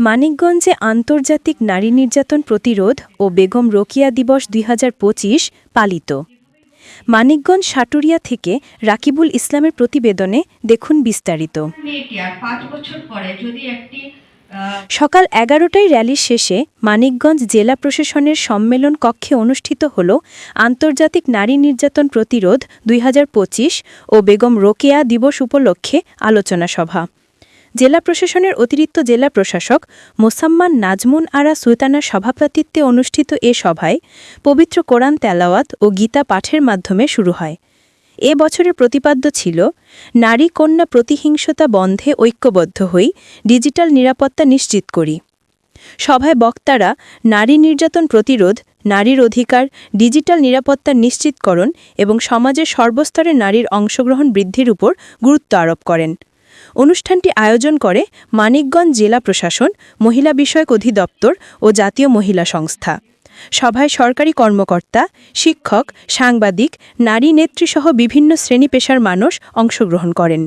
মানিকগঞ্জে আন্তর্জাতিক নারী নির্যাতন প্রতিরোধ ও বেগম রোকিয়া দিবস দুই হাজার পঁচিশ পালিত। মানিকগঞ্জ সাটুরিয়া থেকে রাকিবুল ইসলামের প্রতিবেদনে দেখুন বিস্তারিত। সকাল এগারোটায় র্যালির শেষে মানিকগঞ্জ জেলা প্রশাসনের সম্মেলন কক্ষে অনুষ্ঠিত হল আন্তর্জাতিক নারী নির্যাতন প্রতিরোধ দুই হাজার পঁচিশ ও বেগম রোকেয়া দিবস উপলক্ষে আলোচনা সভা। জেলা প্রশাসনের অতিরিক্ত জেলা প্রশাসক মোসাম্মান নাজমুন আরা সুলতানার সভাপতিত্বে অনুষ্ঠিত এ সভায় পবিত্র কোরআন তেলাওয়াত ও গীতা পাঠের মাধ্যমে শুরু হয়। এ বছরের প্রতিপাদ্য ছিল, নারী কন্যা প্রতিহিংসতা বন্ধে ঐক্যবদ্ধ হই, ডিজিটাল নিরাপত্তা নিশ্চিত করি। সভায় বক্তারা নারী নির্যাতন প্রতিরোধ, নারীর অধিকার, ডিজিটাল নিরাপত্তা নিশ্চিতকরণ এবং সমাজের সর্বস্তরে নারীর অংশগ্রহণ বৃদ্ধির উপর গুরুত্ব আরোপ করেন। অনুষ্ঠানটি আয়োজন করে মানিকগঞ্জ জেলা প্রশাসন, মহিলা বিষয়ক অধিদপ্তর ও জাতীয় মহিলা সংস্থা। সভায় সরকারি কর্মকর্তা, শিক্ষক, সাংবাদিক, নারী নেত্রীসহ বিভিন্ন শ্রেণি পেশার মানুষ অংশগ্রহণ করেন।